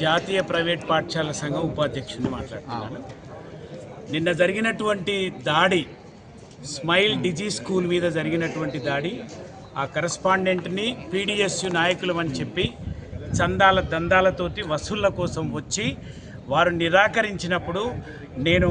జాతీయ ప్రైవేట్ పాఠశాల సంఘం ఉపాధ్యక్షుడిని మాట్లాడుతున్నాను. నిన్న జరిగినటువంటి దాడి స్మైల్ డిజీ స్కూల్ మీద జరిగినటువంటి దాడి ఆ కరస్పాండెంట్ని పీడిఎస్యు నాయకులు అని చెప్పి చందాల దందాలతోటి వసూళ్ళ కోసం వచ్చి వారు నిరాకరించినప్పుడు నేను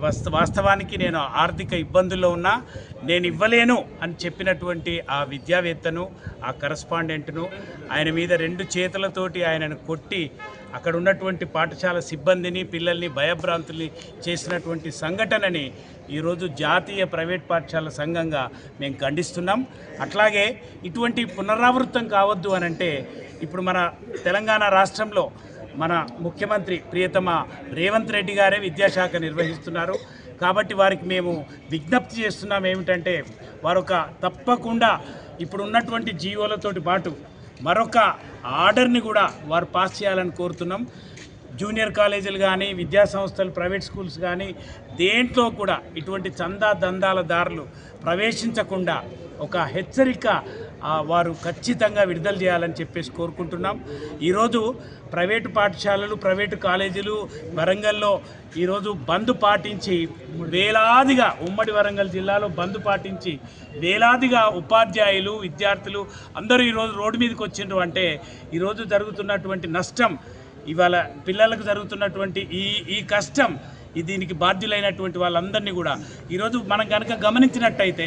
వాస్తవానికి నేను ఆర్థిక ఇబ్బందుల్లో ఉన్నా నేను ఇవ్వలేను అని చెప్పినటువంటి ఆ విద్యావేత్తను ఆ కరస్పాండెంట్ను ఆయన మీద రెండు చేతులతోటి ఆయనను కొట్టి అక్కడ ఉన్నటువంటి పాఠశాల సిబ్బందిని పిల్లల్ని భయభ్రాంతుల్ని చేసినటువంటి సంఘటనని ఈరోజు జాతీయ ప్రైవేట్ పాఠశాల సంఘంగా మేము ఖండిస్తున్నాం. అట్లాగే ఇటువంటి పునరావృతం కావద్దు అని అంటే ఇప్పుడు మన తెలంగాణ రాష్ట్రంలో మన ముఖ్యమంత్రి ప్రియతమ రేవంత్ రెడ్డి గారే విద్యాశాఖ నిర్వహిస్తున్నారు. కాబట్టి వారికి మేము విజ్ఞప్తి చేస్తున్నాం ఏమిటంటే వారొక తప్పకుండా ఇప్పుడు ఉన్నటువంటి జీవోలతోటి పాటు మరొక ఆర్డర్ని కూడా వారు పాస్ చేయాలని కోరుతున్నాం. జూనియర్ కాలేజీలు కానీ విద్యా సంస్థలు ప్రైవేట్ స్కూల్స్ కానీ దేంట్లో కూడా ఇటువంటి చందా దందాల దారులు ప్రవేశించకుండా ఒక హెచ్చరిక వారు ఖచ్చితంగా విడుదల చేయాలని చెప్పేసి కోరుకుంటున్నాం. ఈరోజు ప్రైవేటు పాఠశాలలు ప్రైవేటు కాలేజీలు వరంగల్లో ఈరోజు బంద్ పాటించి వేలాదిగా ఉమ్మడి వరంగల్ జిల్లాలో బంద్ పాటించి వేలాదిగా ఉపాధ్యాయులు విద్యార్థులు అందరూ ఈరోజు రోడ్డు మీదకి వచ్చిండ్రు అంటే ఈరోజు జరుగుతున్నటువంటి నష్టం ఇవాళ పిల్లలకు జరుగుతున్నటువంటి ఈ ఈ కష్టం దీనికి బాధ్యులైనటువంటి వాళ్ళందరినీ కూడా ఈరోజు మనం కనుక గమనించినట్టయితే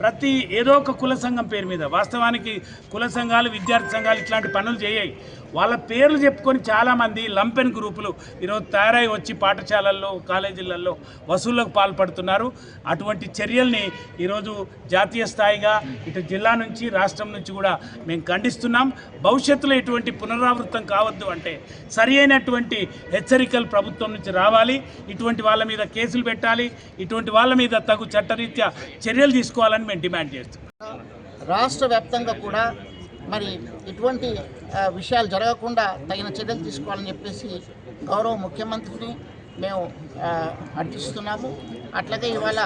ప్రతి ఏదో ఒక కుల సంఘం పేరు మీద. వాస్తవానికి కుల సంఘాలు విద్యార్థి సంఘాలు ఇట్లాంటి పనులు చేయాయి. వాళ్ళ పేర్లు చెప్పుకొని చాలామంది లంపెన్ గ్రూపులు ఈరోజు తయారై వచ్చి పాఠశాలల్లో కాలేజీలలో వసూళ్ళకు పాల్పడుతున్నారు. అటువంటి చర్యల్ని ఈరోజు జాతీయ స్థాయిగా ఇటు జిల్లా నుంచి రాష్ట్రం నుంచి కూడా మేము ఖండిస్తున్నాం. భవిష్యత్తులో ఇటువంటి పునరావృతం కావద్దు అంటే సరి అయినటువంటి హెచ్చరికలు ప్రభుత్వం నుంచి రావాలి. ఇటువంటి వాళ్ళ మీద కేసులు పెట్టాలి. ఇటువంటి వాళ్ళ మీద తగు చట్టరీత్యా చర్యలు తీసుకోవాలని మేము డిమాండ్ చేస్తున్నాం. రాష్ట్ర వ్యాప్తంగా కూడా మరి ఇటువంటి విషయాలు జరగకుండా తగిన చర్యలు తీసుకోవాలని చెప్పేసి గౌరవ ముఖ్యమంత్రిని మేము అర్థిస్తున్నాము. అట్లాగే ఇవాళ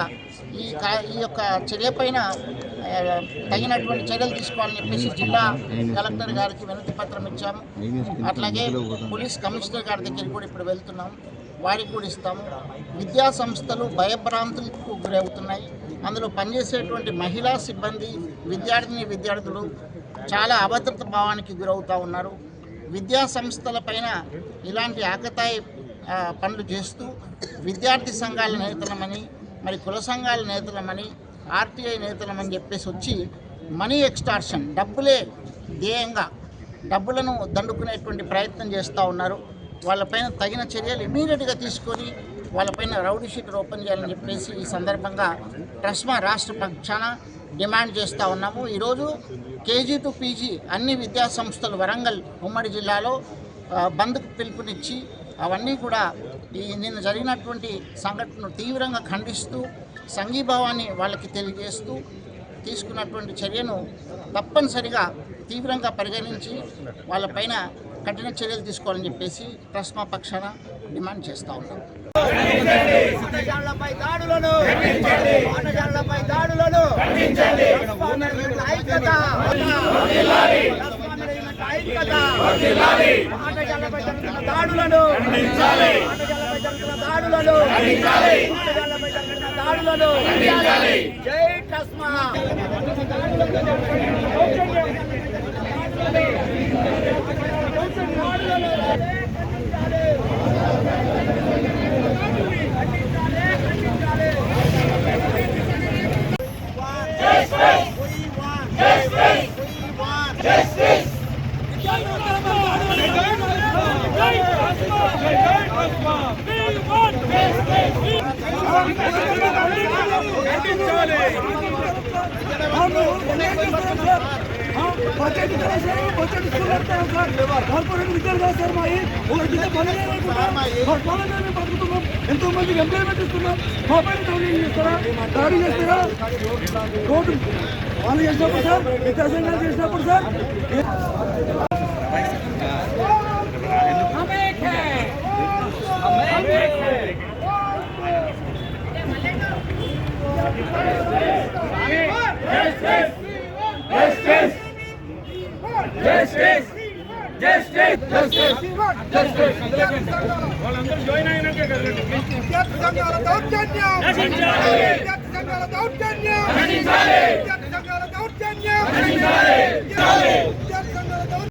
ఈ కా ఈ యొక్క చర్య పైన తగినటువంటి చర్యలు తీసుకోవాలని చెప్పేసి జిల్లా కలెక్టర్ గారికి వినతి పత్రం ఇచ్చాము. అట్లాగే పోలీస్ కమిషనర్ గారి దగ్గరికి కూడా ఇప్పుడు వెళ్తున్నాము వారికి కూడా ఇస్తాము. విద్యా సంస్థలు భయభ్రాంతులకు గురవుతున్నాయి. అందులో పనిచేసేటువంటి మహిళా సిబ్బంది విద్యార్థిని విద్యార్థులు చాలా అభద్రత భావానికి గురవుతూ ఉన్నారు. విద్యా సంస్థల పైన ఇలాంటి ఆకతాయి పనులు చేస్తూ విద్యార్థి సంఘాల నేతలమని మరి కుల సంఘాల నేతలమని ఆర్టీఐ నేతలమని చెప్పేసి వచ్చి మనీ ఎక్స్టార్షన్ డబ్బులే ధ్యేయంగా డబ్బులను దండుకునేటువంటి ప్రయత్నం చేస్తూ ఉన్నారు. వాళ్ళపైన తగిన చర్యలు ఇమీడియట్గా తీసుకొని వాళ్ళపైన రౌడీ షీటర్ ఓపెన్ చేయాలని చెప్పేసి ఈ సందర్భంగా ట్రస్మా రాష్ట్ర పక్షాన డిమాండ్ చేస్తూ ఉన్నాము. ఈరోజు కేజీ టు పీజీ అన్ని విద్యా సంస్థలు వరంగల్ ఉమ్మడి జిల్లాలో బంద్కు పిలుపునిచ్చి అవన్నీ కూడా ఈ నిన్న జరిగినటువంటి సంఘటనను తీవ్రంగా ఖండిస్తూ సంఘీభావాన్ని వాళ్ళకి తెలియజేస్తూ తీసుకున్నటువంటి చర్యను తప్పనిసరిగా తీవ్రంగా పరిగణించి వాళ్ళపైన కఠిన చర్యలు తీసుకోవాలని చెప్పేసి ట్రస్మా పక్షాన డిమాండ్ చేస్తూ ఉన్నాం. పాఠశాలపై దాడులను పాఠశాలపై దాడులను. ఐక్యత పాఠశాలపై జరుగుతున్న దాడులను పాఠశాలపై జరుగుతున్న దాడులను పాఠశాలపై జరుగుతున్న దాడులను. జై ట్రస్మా. బడ్జెట్ బడ్జెట్ సార్ కార్పొరేట్ విద్యలు కాదు సార్ మాయి ఒక గిద్ద పనులు బతుకుతున్నాం ఎంతో మందికి ఎంప్లాయ్మెంట్ ఇస్తున్నాం మా పైన దాడి చేస్తారా దాడి చేస్తారా రోడ్డు వాళ్ళు చేసినప్పుడు సార్ విద్యా చేసినప్పుడు సార్ దౌర్జన్యం దౌర్జన్యం